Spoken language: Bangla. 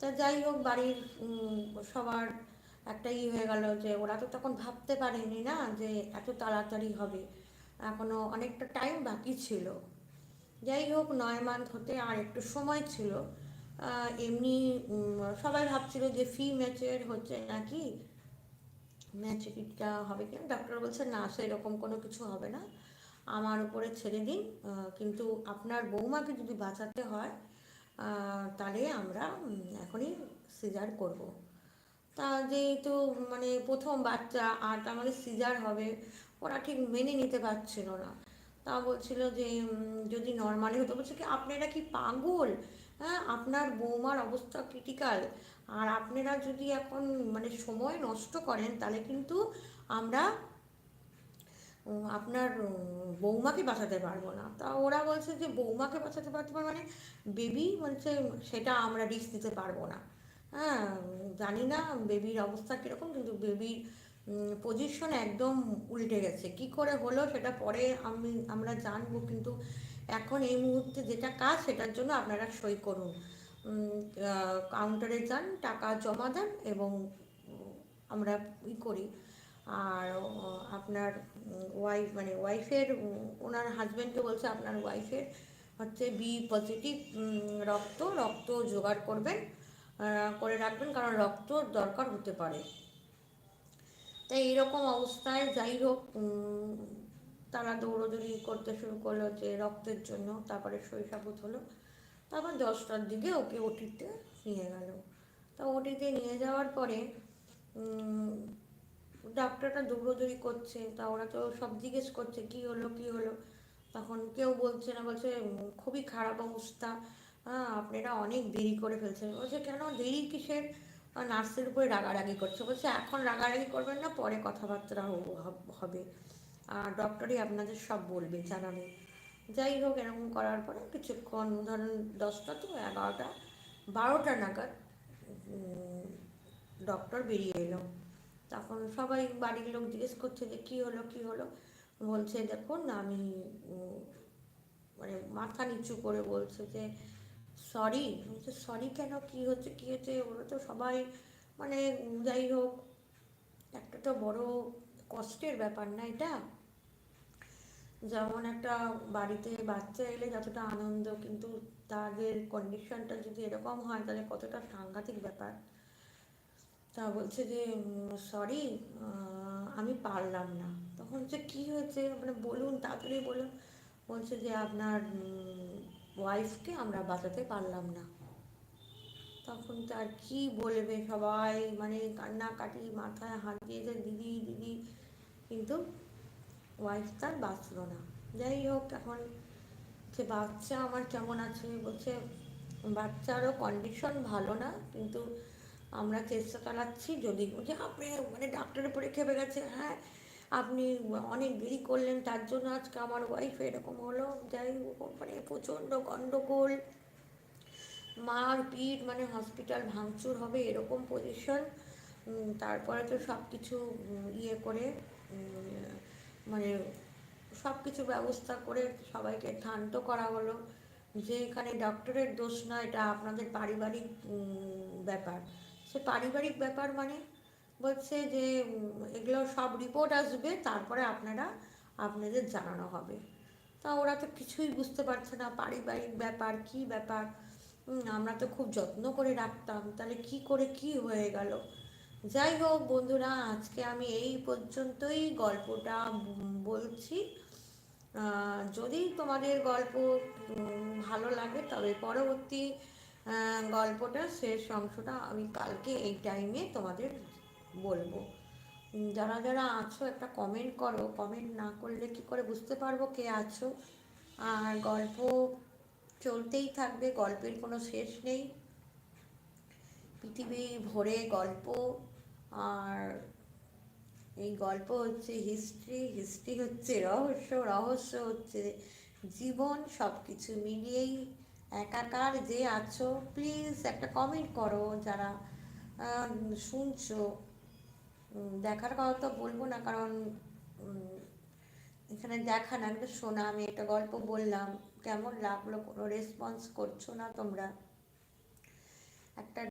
তা যাই হোক, বাড়ির সবার একটা ই হয়ে গেল যে ওরা তো তখন ভাবতে পারেনি না যে এত তাড়াতাড়ি হবে। এখনও অনেকটা টাইম বাকি ছিল। যাই হোক, নয় মান্থ হতে আর একটু সময় ছিল। এমনি সবাই ভাবছিল যে ফি ম্যাচের হচ্ছে নাকি? ম্যাচুরিটিটা হবে কিনা? ডাক্তার বলছে, না সেরকম কোনো কিছু হবে না। আমার উপরে ছেড়ে দিন। কিন্তু আপনার বৌমাকে যদি বাঁচাতে হয় তাহলে আমরা এখনই সিজার করব। তা যেহেতু মানে প্রথম বাচ্চা, আর মধ্যে সিজার হবে, ওরা ঠিক মেনে নিতে পারছিল না। তা বলছিল যে যদি নর্মালি হতো, বলছে কি, আপনারা কি পাগল? হ্যাঁ আপনার বৌমার অবস্থা ক্রিটিক্যাল আর আপনারা যদি এখন মানে সময় নষ্ট করেন, তাহলে কিন্তু আমরা আপনার বৌমাকে বাঁচাতে পারব না। তা ওরা বলছে যে, বৌমাকে বাঁচাতে পারতে পারব মানে বেবি বলছে সেটা আমরা রিস্ক দিতে পারব না। হ্যাঁ জানি না বেবির অবস্থা কীরকম, কিন্তু বেবির পজিশন একদম উল্টে গেছে। কি করে হলো সেটা পরে আমি, আমরা জানব, কিন্তু এখন এই মুহূর্তে যেটা কাজ সেটার জন্য আপনারা সই করুন। কাউন্টারে যান, টাকা জমা দেন এবং আমরা ই করি। আর আপনার ওয়াইফ মানে ওয়াইফের ওনার হাজব্যান্ডকে বলছে আপনার ওয়াইফের হচ্ছে বি পজিটিভ রক্ত রক্ত জোগাড় করবেন করে রাখবেন কারণ রক্ত দরকার হতে পারে। তাই এইরকম অবস্থায় যাই হোক তারা দৌড়দৌড়ি করতে শুরু করল যে রক্তের জন্য, তারপরে শৈশাবুত হলো, তারপর দশটার দিকে ওকে ওটিতে নিয়ে গেল। তা ওটিতে নিয়ে যাওয়ার পরে ডাক্তারটা দৌড়দৌড়ি করছে, তা ওরা তো সব জিজ্ঞেস করছে, কি হলো কি হলো? তখন কেউ বলছে না, বলছে, খুবই খারাপ অবস্থা। হ্যাঁ আপনারা অনেক দেরি করে ফেলছেন। বলছে, কেন দেরি কিসের? নার্সের উপরে রাগারাগি করছে। বলছে, এখন রাগারাগি করবেন না, পরে কথাবার্তা হবে। আর ডক্টরই আপনাদের সব বলবে জানাবে যাই হোক, এরকম করার পরে কিছুক্ষণ, ধরুন দশটা তো এগারোটা, বারোটা নাগাদ ডক্টর বেরিয়ে এলো। তখন সবাই বাড়ির লোক জিজ্ঞেস করছে যে, কী হলো কী হলো? বলছে দেখুন আমি মানে মাথা নিচু করে বলছে যে সরি বলছে সরি কেন? কী হচ্ছে কী হচ্ছে? ওরা তো সবাই মানে যাই হোক, একটা তো বড় কষ্টের ব্যাপার না এটা? যেমন একটা বাড়িতে বাচ্চা এলে যতটা আনন্দ, কিন্তু তাদের কন্ডিশনটা যদি এরকম হয়, তাহলে কতটা সাংঘাতিক ব্যাপার? তা বলছে যে সরি আমি পারলাম না। তখন যে কী হয়েছে মানে বলুন, তাড়াতাড়ি বলুন। বলছে যে, আপনার ওয়াইফকে আমরা বাঁচাতে পারলাম না। তখন তার কি বলবে সবাই মানে কান্নাকাটি, মাথায় হাত দিয়েছে দিদি দিদি। কিন্তু ওয়াইফ তার বাঁচল না। যাই হোক, এখন যে বাচ্চা আমার কেমন আছে, বলছে, বাচ্চারও কন্ডিশন ভালো না, কিন্তু আমরা চেষ্টা চালাচ্ছি যদি বলছে আপনি মানে ডাক্তারের পরীক্ষা গেছে হ্যাঁ আপনি অনেক দেরি করলেন, তার জন্য আজকে আমার ওয়াইফ এরকম হলো, যাই মানে প্রচণ্ড গণ্ডগোল মার পিঠ মানে হসপিটাল ভাঙচুর হবে এরকম পজিশন তারপরে তো সব কিছু ইয়ে করে মানে সব কিছু ব্যবস্থা করে সবাইকে শান্ত করা হলো, যে এখানে ডক্টরের দোষ নয় এটা আপনাদের পারিবারিক ব্যাপার। সে পারিবারিক ব্যাপার মানে বলছে যে এগুলো সব রিপোর্ট আসবে, তারপরে আপনারা আপনাদের জানানো হবে। তা ওরা তো কিছুই বুঝতে পারছে না, পারিবারিক ব্যাপার, কি ব্যাপার? আমরা তো খুব যত্ন করে রাখতাম, তাহলে কি করে কি হয়ে গেল? যাই হোক বন্ধুরা, আজকে আমি এই পর্যন্তই গল্পটা বলছি। যদি তোমাদের গল্প ভালো লাগে তবে পরবর্তী গল্পটা শেষ অংশটা আমি কালকে এই টাইমে তোমাদের বলব। যারা যারা আছো, একটা কমেন্ট করো। কমেন্ট না করলে কি করে বুঝতে পারব কে আছো? আর গল্প চলতেই থাকবে, গল্পের কোনো শেষ নেই। পৃথিবী ভরে গল্প, আর এই গল্প হচ্ছে হিস্ট্রি হিস্ট্রি হচ্ছে রহস্য রহস্য হচ্ছে জীবন সব কিছু মিলিয়েই একাকার যে আছো প্লিজ একটা কমেন্ট করো যারা শুনছো। দেখার কথা তো বলব না, কারণ এখানে দেখা না, একটা শোনা, আমি একটা গল্প বললাম। কেমন লাগল? কোনো রেসপন্স করছ না তোমরা? একটা